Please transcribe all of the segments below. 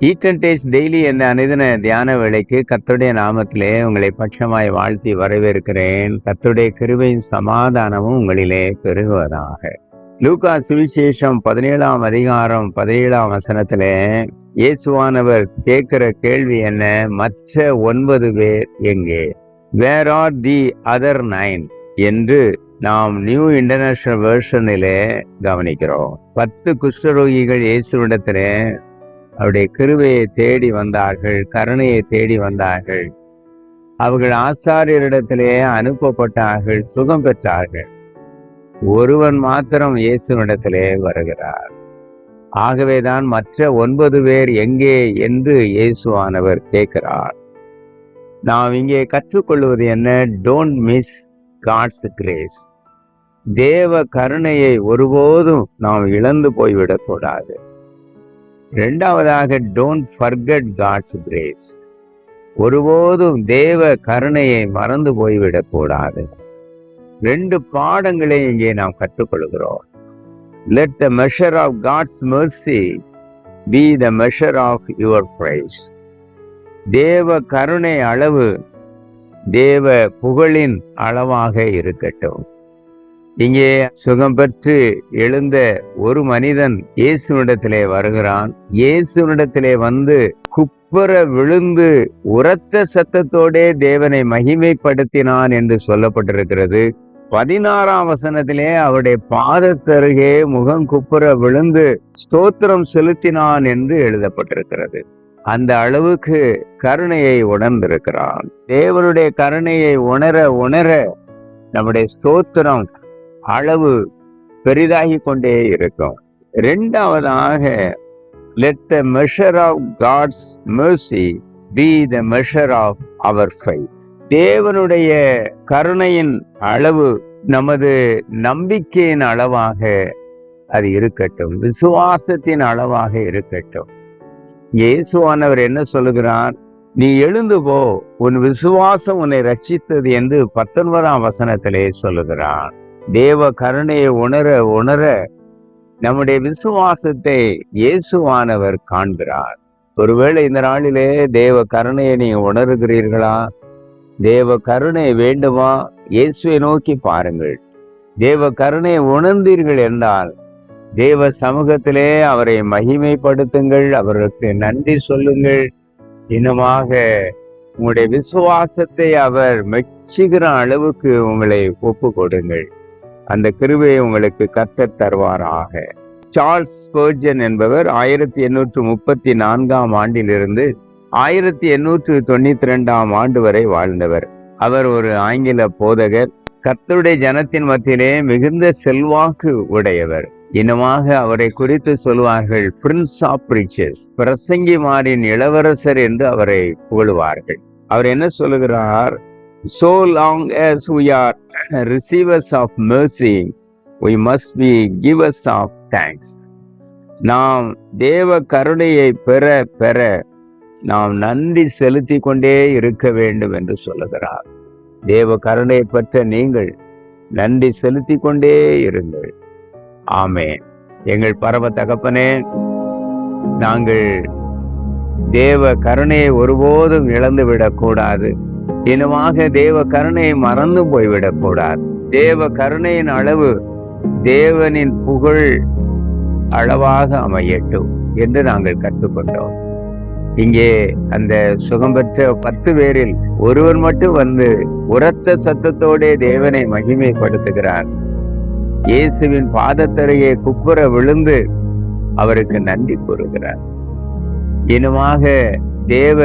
Eat and taste daily என்ற அனுதின தியான வேலைக்கு கத்துடைய நாமத்திலே உங்களை பட்சமாய் வாழ்த்தி வரவேற்கிறேன். கத்துடைய கிருவையும் சமாதானமும் உங்களிலே பெருகுவதாக லூகா சுவிசேஷம் பதினேழாம் அதிகாரம் பதினேழாம் வசனத்திலே இயேசுவானவர் கேட்கிற கேள்வி என்ன? மற்ற ஒன்பது பேர் எங்கே? Where are the other nine என்று நாம் நியூ இன்டர்நேஷனல் வேர்ஷனிலே கவனிக்கிறோம். பத்து குஷ்டரோகிகள் இயேசுவிடத்திலே அவருடைய கிருபையை தேடி வந்தார்கள் கருணையை தேடி வந்தார்கள். அவர்கள் ஆசாரியரிடத்திலே அனுப்பப்பட்டார்கள் சுகம் பெற்றார்கள். ஒருவன் மாத்திரம் இயேசுவிடத்திலே வருகிறார். ஆகவேதான் மற்ற ஒன்பது பேர் எங்கே என்று இயேசுவானவர் கேட்கிறார். நாம் இங்கே கற்றுக்கொள்வது என்ன? டோன்ட் மிஸ் காட்ஸ் கிரேஸ் தேவ கருணையை ஒருபோதும் நாம் இழந்து போய்விடக்கூடாது. ரெண்டாவதாக டோன்ட் ஃபர்கட் காட்ஸ் கிரேஸ் ஒருபோதும் தேவ கருணையை மறந்து போய்விடக்கூடாது ரெண்டு பாடங்களை இங்கே நாம் கற்றுக்கொள்கிறோம். Let the measure of God's mercy be the measure of your praise தேவ கருணை அளவு தேவ புகழின் அளவாக இருக்கட்டும். இங்கே சுகம் பெற்று எழுந்த ஒரு மனிதன் இயேசுனிடத்திலே வருகிறான். இயேசுனிடத்திலே வந்து குப்புற விழுந்து உரத்த சத்தத்தோடே தேவனை மகிமைப்படுத்தினான் என்று சொல்லப்பட்டிருக்கிறது. பதினாறாம் வசனத்திலே அவருடைய பாதத்தருகே முகம் குப்புற விழுந்து ஸ்தோத்திரம் செலுத்தினான் என்று எழுதப்பட்டிருக்கிறது. அந்த அளவுக்கு கருணையை உணர்ந்திருக்கிறான். தேவனுடைய கருணையை உணர உணர நம்முடைய ஸ்தோத்திரம் அளவு பெரிதாகி கொண்டே இருக்கும். ரெண்டாவதாக let the measure of God's mercy be the measure of our faith தேவனுடைய கருணையின் அளவு நமது நம்பிக்கையின் அளவாக அது இருக்கட்டும். விசுவாசத்தின் அளவாக இருக்கட்டும். இயேசுவானவர் என்ன சொல்லுகிறார்? நீ எழுந்து போ உன் விசுவாசம் உன்னை ரட்சித்தது என்று பத்தொன்பதாம் வசனத்திலே சொல்லுகிறார். தேவ கருணையை உணர உணர நம்முடைய விசுவாசத்தை இயேசுவானவர் காண்கிறார். ஒருவேளை இந்த நாளிலே தேவ கருணையை நீங்க உணர்கிறீர்களா? தேவ கருணை வேண்டுமா? இயேசுவை நோக்கி பாருங்கள். தேவ கருணையை உணர்ந்தீர்கள் என்றால் தேவ சமூகத்திலே அவரை மகிமைப்படுத்துங்கள் அவருக்கு நன்றி சொல்லுங்கள். இன்னமாக உங்களுடைய விசுவாசத்தை அவர் மெச்சுகிற அளவுக்கு உங்களை ஒப்பு கொடுங்கள் அந்த கிருபையை உங்களுக்கு கத்த தருவாராக. சார்ல்ஸ் பர்ஜன் என்பவர் ஆயிரத்தி எண்ணூற்று முப்பத்தி நான்காம் ஆண்டிலிருந்து ஆயிரத்தி எண்ணூற்று தொண்ணூத்தி ரெண்டாம் ஆண்டு வரை வாழ்ந்தவர். அவர் ஒரு ஆங்கில போதகர். கர்த்தருடைய ஜனத்தின் மத்தியிலே மிகுந்த செல்வாக்கு உடையவர். இனமாக அவரை குறித்து சொல்வார்கள் பிரின்ஸ் ஆஃப் பிரிச்சஸ் பிரசங்கிமாரின் இளவரசர் என்று அவரை புகழுவார்கள். அவர் என்ன சொல்லுகிறார்? So long as we are receivers of mercy we must be givers of thanks. நாம் தேவ கருணையை பெற பெற நாம் நன்றி செலுத்தி கொண்டே இருக்க வேண்டும் என்று சொல்லுகிறார். தேவ கருணையை பெற்ற நீங்கள் நன்றி செலுத்தி கொண்டே இருங்கள். ஆமே எங்கள் பரம தகப்பனே நாங்கள் தேவ கருணையை ஒருபோதும் இழந்து விடக்கூடாது இனமாக தேவ கருணையை மறந்து போய்விடக்கூடாது. தேவ கருணையின் அளவு தேவனின் புகழ் அளவாக அமையட்டும் என்று நாங்கள் கற்றுக்கொண்டோம். இங்கே அந்த சுகம் பெற்ற பத்து பேரில் ஒருவர் மட்டும் வந்து உரத்த சத்தத்தோடே தேவனை மகிமைப்படுத்துகிறார். இயேசுவின் பாதத்தருகே குப்புற விழுந்து அவருக்கு நன்றி கூறுகிறார். இனமாக தேவ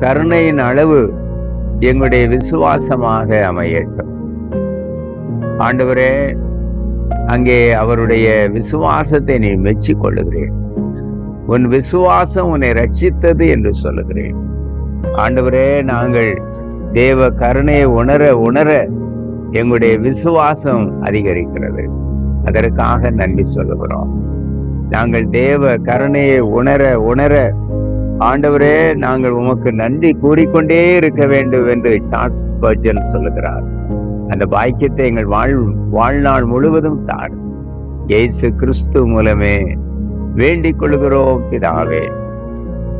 கருணையின் அளவு எங்களுடைய விசுவாசமாக அமையட்டும். ஆண்டவரே அங்கே அவருடைய விசுவாசத்தை நீ மெச்சிக் கொள்ளுகிறேன் உன் விசுவாசம் உன்னை ரட்சித்தது என்று சொல்லுகிறேன். ஆண்டவரே நாங்கள் தேவ கருணையை உணர உணர எங்களுடைய விசுவாசம் அதிகரிக்கிறது. அதற்காக நன்றி சொல்லுகிறோம். நாங்கள் தேவ கருணையை உணர உணர ஆண்டவரே நாங்கள் உமக்கு நன்றி கூறிக்கொண்டே இருக்க வேண்டும் என்று சார்ஸ் பர்ஜன் சொல்லுகிறார். அந்த பாக்கியத்தை எங்கள் வாழ் வாழ்நாள் முழுவதும் தாரும். இயேசு கிறிஸ்து மூலமே வேண்டிக் கொள்கிறோம் பிதாவே.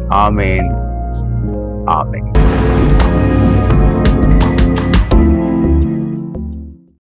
ஆமேன். ஆமேன்.